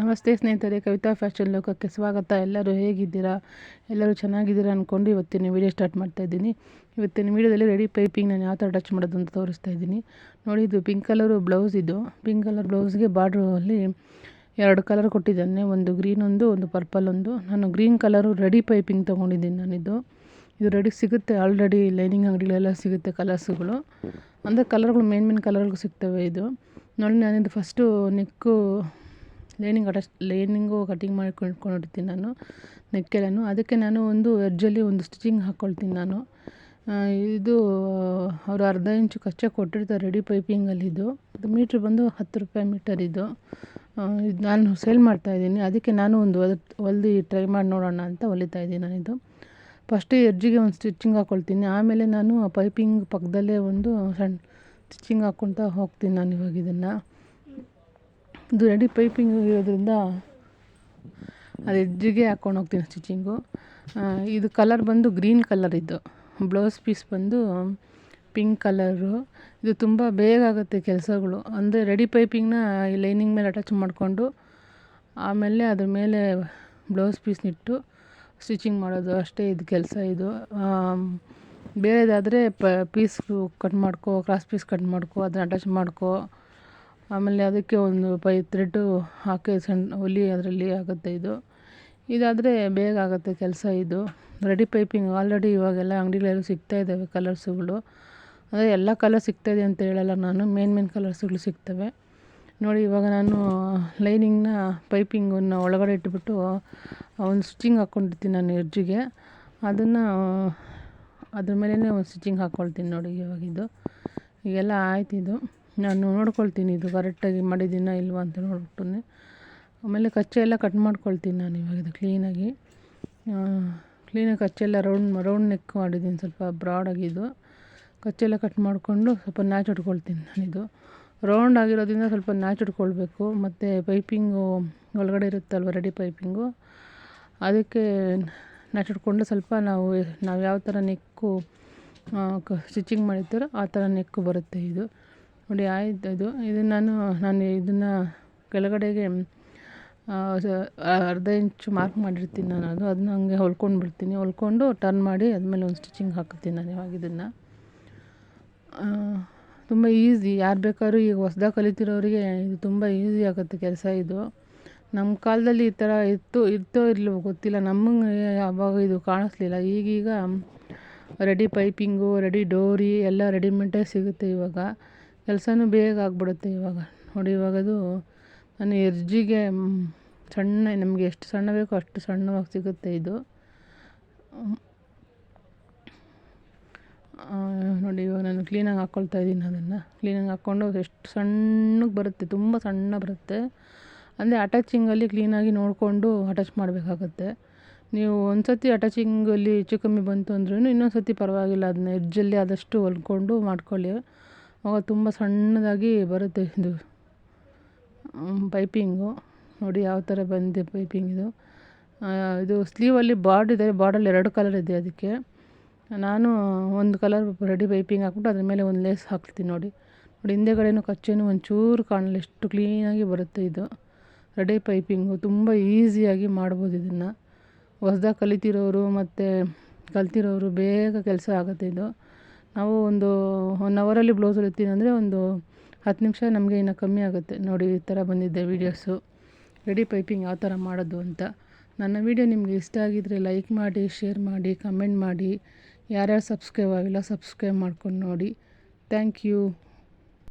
ನಮಸ್ತೆ ಸ್ನೇಹಿತರೆ, ಕವಿತಾ ಫ್ಯಾಷನ್ ಲೋಕಕ್ಕೆ ಸ್ವಾಗತ. ಎಲ್ಲರೂ ಹೇಗಿದ್ದೀರಾ? ಎಲ್ಲರೂ ಚೆನ್ನಾಗಿದ್ದೀರಾ ಅಂದ್ಕೊಂಡು ಇವತ್ತಿನ ವೀಡಿಯೋ ಸ್ಟಾರ್ಟ್ ಮಾಡ್ತಾ ಇದ್ದೀನಿ. ಇವತ್ತಿನ ವೀಡಿಯೋದಲ್ಲಿ ರೆಡಿ ಪೈಪಿಂಗ್ ನಾನು ಯಾವ ಥರ ಟಚ್ ಮಾಡೋದು ಅಂತ ತೋರಿಸ್ತಾ ಇದ್ದೀನಿ. ನೋಡಿ, ಇದು ಪಿಂಕ್ ಕಲರು ಬ್ಲೌಸ್ ಇದು. ಪಿಂಕ್ ಕಲರ್ ಬ್ಲೌಸ್ಗೆ ಬಾರ್ಡ್ರಲ್ಲಿ ಎರಡು ಕಲರ್ ಕೊಟ್ಟಿದ್ದಾನೆ. ಒಂದು ಗ್ರೀನ್ ಒಂದು ಒಂದು ಪರ್ಪಲ್ ಒಂದು. ನಾನು ಗ್ರೀನ್ ಕಲರು ರೆಡಿ ಪೈಪಿಂಗ್ ತೊಗೊಂಡಿದ್ದೀನಿ ನಾನಿದು. ಇದು ರೆಡಿ ಸಿಗುತ್ತೆ. ಆಲ್ರೆಡಿ ಲೈನಿಂಗ್ ಅಂಗಡಿಗಳೆಲ್ಲ ಸಿಗುತ್ತೆ ಕಲರ್ಸ್ಗಳು. ಅಂದರೆ ಕಲರ್ಗಳು, ಮೇನ್ ಮೇನ್ ಕಲರ್ಗಳು ಸಿಗ್ತವೆ ಇದು. ನೋಡಿ ನಾನಿದ್ದು first neck lining attach lining cutting ಮಾಡ್ಕೊಂಡು ನಾನು ನೆಕ್ಕೆಲನ್ನು ಅದಕ್ಕೆ ನಾನು ಒಂದು ಎಡ್ಜಲ್ಲಿ ಒಂದು ಸ್ಟಿಚಿಂಗ್ ಹಾಕ್ಕೊಳ್ತೀನಿ ನಾನು. ಇದು, ಅವರು ಅರ್ಧ ಇಂಚು ಕಚ್ಚೆ ಕೊಟ್ಟಿರ್ತಾರೆ ರೆಡಿ ಪೈಪಿಂಗಲ್ಲಿ ಇದು. ಮೀಟ್ರ್ ಬಂದು ಹತ್ತು ರೂಪಾಯಿ ಮೀಟರ್ ಇದು. ಇದು ನಾನು ಸೇಲ್ ಮಾಡ್ತಾಯಿದ್ದೀನಿ ಅದಕ್ಕೆ ನಾನು ಒಂದು ಹೊಲ್ ಹೊಲ್ದು ಟ್ರೈ ಮಾಡಿ ನೋಡೋಣ ಅಂತ ಹೊಲಿತಾ ಇದ್ದೀನಿ ನಾನಿದು ಫಸ್ಟು ಎಡ್ಜಿಗೆ ಒಂದು ಸ್ಟಿಚಿಂಗ್ ಹಾಕ್ಕೊಳ್ತೀನಿ ಆಮೇಲೆ ನಾನು ಪೈಪಿಂಗ್ ಪಕ್ಕದಲ್ಲೇ ಒಂದು ಸಣ್ಣ ಸ್ಟಿಚಿಂಗ್ ಹಾಕ್ಕೊಳ್ತಾ ಹೋಗ್ತೀನಿ ನಾನು ಇವಾಗ ಇದನ್ನು. ಇದು ರೆಡಿ ಪೈಪಿಂಗ್ ಇರೋದ್ರಿಂದ ಅದು ಎಡ್ಜಿಗೆ ಹಾಕ್ಕೊಂಡು ಹೋಗ್ತೀನಿ ಸ್ಟಿಚಿಂಗು ಇದು ಕಲರ್ ಬಂದು ಗ್ರೀನ್ ಕಲರ್ ಇದು. ಬ್ಲೌಸ್ ಪೀಸ್ ಬಂದು ಪಿಂಕ್ ಕಲರು ಇದು ತುಂಬ ಬೇಗ ಆಗುತ್ತೆ ಕೆಲಸಗಳು. ಅಂದರೆ ರೆಡಿ ಪೈಪಿಂಗ್ನ ಈ ಲೈನಿಂಗ್ ಮೇಲೆ ಅಟ್ಯಾಚ್ ಮಾಡಿಕೊಂಡು ಆಮೇಲೆ ಅದ್ರ ಮೇಲೆ ಬ್ಲೌಸ್ ಪೀಸ್ನಿಟ್ಟು ಸ್ಟಿಚಿಂಗ್ ಮಾಡೋದು. ಅಷ್ಟೇ ಇದು ಕೆಲಸ ಇದು. ಬೇರೆದಾದರೆ ಪ ಪೀಸ್ ಕಟ್ ಮಾಡ್ಕೋ ಕ್ರಾಸ್ ಪೀಸ್ ಕಟ್ ಮಾಡ್ಕೋ, ಅದನ್ನ ಅಟ್ಯಾಚ್ ಮಾಡ್ಕೊ. ಆಮೇಲೆ ಅದಕ್ಕೆ ಒಂದು ಪೈ ತ್ರೆಡ್ಡು ಹಾಕಿ ಸಣ್ಣ ಹೊಲಿ ಅದರಲ್ಲಿ ಆಗುತ್ತೆ ಇದು. ಇದಾದರೆ ಬೇಗ ಆಗುತ್ತೆ ಕೆಲಸ ಇದು. ರೆಡಿ ಪೈಪಿಂಗ್ ಆಲ್ರೆಡಿ ಇವಾಗೆಲ್ಲ ಅಂಗಡಿಗಳೆಲ್ಲ ಸಿಗ್ತಾ ಇದ್ದಾವೆ ಕಲರ್ಸುಗಳು. ಅಂದರೆ ಎಲ್ಲ ಕಲರ್ ಸಿಗ್ತಾಯಿದೆ ಅಂತ ಹೇಳಲ್ಲ ನಾನು. ಮೇನ್ ಮೇನ್ ಕಲರ್ಸುಗಳು ಸಿಗ್ತವೆ. ನೋಡಿ, ಇವಾಗ ನಾನು ಲೈನಿಂಗ್ನ, ಪೈಪಿಂಗನ್ನು ಒಳಗಡೆ ಇಟ್ಬಿಟ್ಟು ಒಂದು ಸ್ಟಿಚಿಂಗ್ ಹಾಕ್ಕೊಂಡಿರ್ತೀನಿ ನಾನು ಎಡ್ಜಿಗೆ. ಅದನ್ನು, ಅದ್ರ ಮೇಲೇ ಒಂದು ಸ್ಟಿಚಿಂಗ್ ಹಾಕ್ಕೊಳ್ತೀನಿ ನೋಡಿ ಇವಾಗಿದು ಈಗೆಲ್ಲ ಆಯ್ತು ಇದು ನಾನು ನೋಡ್ಕೊಳ್ತೀನಿ ಇದು ಕರೆಕ್ಟಾಗಿ ಮಾಡಿದ್ದೀನಾ ಇಲ್ವಾ ಅಂತ ನೋಡ್ಬಿಟ್ಟು ಆಮೇಲೆ ಕಚ್ಚೆ ಎಲ್ಲ ಕಟ್ ಮಾಡ್ಕೊಳ್ತೀನಿ ನಾನು ಇವಾಗ ಇದು ಕ್ಲೀನಾಗಿ. ಕ್ಲೀನಾಗಿ ಕಚ್ಚೆ ಎಲ್ಲ ರೌಂಡ್ ರೌಂಡ್ ನೆಕ್ ಮಾಡಿದ್ದೀನಿ, ಸ್ವಲ್ಪ ಬ್ರಾಡಾಗಿದ್ದು ಕಚ್ಚೆ ಎಲ್ಲ ಕಟ್ ಮಾಡಿಕೊಂಡು ಸ್ವಲ್ಪ ನ್ಯಾಚ್ ಹೊಡ್ಕೊಳ್ತೀನಿ ನಾನಿದು ರೌಂಡ್ ಆಗಿರೋದ್ರಿಂದ ಸ್ವಲ್ಪ ನ್ಯಾಚ್ ಹಿಡ್ಕೊಳ್ಬೇಕು. ಮತ್ತು ಪೈಪಿಂಗು ಒಳಗಡೆ ಇರುತ್ತಲ್ವ ರೆಡಿ ಪೈಪಿಂಗು, ಅದಕ್ಕೆ ನ್ಯಾಚ್ ಹಿಡ್ಕೊಂಡು ಸ್ವಲ್ಪ ನಾವು ನಾವು ಯಾವ ಥರ ನೆಕ್ಕು ಸ್ಟಿಚಿಂಗ್ ಮಾಡಿರ್ತಾರೋ ಆ ಥರ ನೆಕ್ಕು ಬರುತ್ತೆ ಇದು. ನೋಡಿ, ಆಯ್ತು ಇದು ಇದನ್ನು ನಾನು ನಾನು ಇದನ್ನು ಕೆಳಗಡೆಗೆ ಅರ್ಧ ಇಂಚು ಮಾರ್ಕ್ ಮಾಡಿರ್ತೀನಿ ನಾನು ಅದು. ಅದನ್ನ ಹಂಗೆ ಹೊಲ್ಕೊಂಡು ಬಿಡ್ತೀನಿ. ಹೊಲ್ಕೊಂಡು ಟರ್ನ್ ಮಾಡಿ ಆದಮೇಲೆ ಒಂದು ಸ್ಟಿಚಿಂಗ್ ಹಾಕ್ತೀನಿ ನಾನು ಇವಾಗ ಇದನ್ನು. ತುಂಬ ಈಸಿ ಯಾರು ಬೇಕಾದ್ರೂ ಈಗ ಹೊಸ್ದಾಗಿ ಕಲಿತಿರೋರಿಗೆ ಇದು ತುಂಬ ಈಸಿ ಆಗುತ್ತೆ ಕೆಲಸ ಇದು. ನಮ್ಮ ಕಾಲದಲ್ಲಿ ಈ ಥರ ಇತ್ತು ಇರ್ತೋ ಇರಲಿಲ್ಲ ಗೊತ್ತಿಲ್ಲ. ನಮಗೆ ಯಾವಾಗ ಇದು ಕಾಣಿಸ್ಲಿಲ್ಲ. ಈಗೀಗ ರೆಡಿ ಪೈಪಿಂಗು ರೆಡಿ ಡೋರಿ ಎಲ್ಲ ರೆಡಿಮೇಡೇ ಸಿಗುತ್ತೆ ಇವಾಗ. ಕೆಲಸನೂ ಬೇಗ ಆಗಿಬಿಡುತ್ತೆ ಇವಾಗ. ನೋಡಿ ಇವಾಗದು ನಾನು ಎರ್ಜಿಗೆ ಸಣ್ಣ, ನಮಗೆ ಎಷ್ಟು ಸಣ್ಣ ಬೇಕೋ ಅಷ್ಟು ಸಣ್ಣವಾಗಿ ಸಿಗುತ್ತೆ ಇದು. ನೋಡಿ ಇವಾಗ ನಾನು ಕ್ಲೀನಾಗಿ ಹಾಕ್ಕೊಳ್ತಾ ಇದ್ದೀನಿ ಅದನ್ನು. ಕ್ಲೀನಾಗಿ ಹಾಕ್ಕೊಂಡು ಎಷ್ಟು ಸಣ್ಣಗೆ ಬರುತ್ತೆ, ತುಂಬ ಸಣ್ಣ ಬರುತ್ತೆ. ಅಂದರೆ ಅಟ್ಯಾಚಿಂಗಲ್ಲಿ ಕ್ಲೀನಾಗಿ ನೋಡಿಕೊಂಡು ಅಟ್ಯಾಚ್ ಮಾಡಬೇಕಾಗತ್ತೆ. ನೀವು ಒಂದು ಸತಿ ಅಟ್ಯಾಚಿಂಗಲ್ಲಿ ಹೆಚ್ಚು ಕಮ್ಮಿ ಬಂತು ಅಂದ್ರೂ ಇನ್ನೊಂದು ಸತಿ ಪರವಾಗಿಲ್ಲ, ಅದನ್ನ ಎಡ್ಜಲ್ಲಿ ಆದಷ್ಟು ಹೊಲ್ಕೊಂಡು ಮಾಡ್ಕೊಳ್ಳಿ. ಆವಾಗ ತುಂಬ ಸಣ್ಣದಾಗಿ ಬರುತ್ತೆ ಇದು ಪೈಪಿಂಗು. ನೋಡಿ ಯಾವ ಥರ ಬಂದಿದೆ ಪೈಪಿಂಗ್ ಇದು. ಇದು ಸ್ಲೀವಲ್ಲಿ ಬಾರ್ಡ್ ಇದೆ, ಬಾರ್ಡಲ್ಲಿ ಎರಡು ಕಲರ್ ಇದೆ ಅದಕ್ಕೆ. ನಾನು ಒಂದು ಕಲರ್ ರೆಡಿ ಪೈಪಿಂಗ್ ಹಾಕ್ಬಿಟ್ಟು ಅದ್ರ ಮೇಲೆ ಒಂದು ಲೇಸ್ ಹಾಕ್ತೀನಿ ನೋಡಿ. ನೋಡಿ, ಹಿಂದೆಗಡೆನೂ ಕಚ್ಚೆನೂ ಒಂಚೂರು ಕಾಣಲ್ಲ, ಎಷ್ಟು ಕ್ಲೀನಾಗಿ ಬರುತ್ತೆ ಇದು. ರೆಡಿ ಪೈಪಿಂಗು, ತುಂಬ ಈಸಿಯಾಗಿ ಮಾಡ್ಬೋದು ಇದನ್ನು. ಹೊಸ್ದಾಗಿ ಕಲಿತಿರೋರು ಮತ್ತು ಕಲ್ತಿರೋರು ಬೇಗ ಕೆಲಸ ಆಗುತ್ತೆ ಇದು. ನಾವು ಒಂದು ಒನ್ ಅವರಲ್ಲಿ ಬ್ಲೌಸ್ ಹೊಲಿತೀನಿ ಅಂದರೆ ಒಂದು ಹತ್ತು ನಿಮಿಷ ನಮಗೆ ಇನ್ನು ಕಮ್ಮಿ ಆಗುತ್ತೆ. ನೋಡಿ, ಈ ಥರ ಬಂದಿದ್ದೆ ವೀಡಿಯೋಸು ರೆಡಿ ಪೈಪಿಂಗ್ ಯಾವ ಥರ ಮಾಡೋದು ಅಂತ. ನನ್ನ ವೀಡಿಯೋ ನಿಮಗೆ ಇಷ್ಟ ಆಗಿದ್ದರೆ ಲೈಕ್ ಮಾಡಿ ಶೇರ್ ಮಾಡಿ ಕಮೆಂಟ್ ಮಾಡಿ. ಯಾರ್ಯಾರು ಸಬ್ಸ್ಕ್ರೈಬ್ ಆಗಿಲ್ಲ ಸಬ್ಸ್ಕ್ರೈಬ್ ಮಾಡ್ಕೊಂಡು ನೋಡಿ. Thank you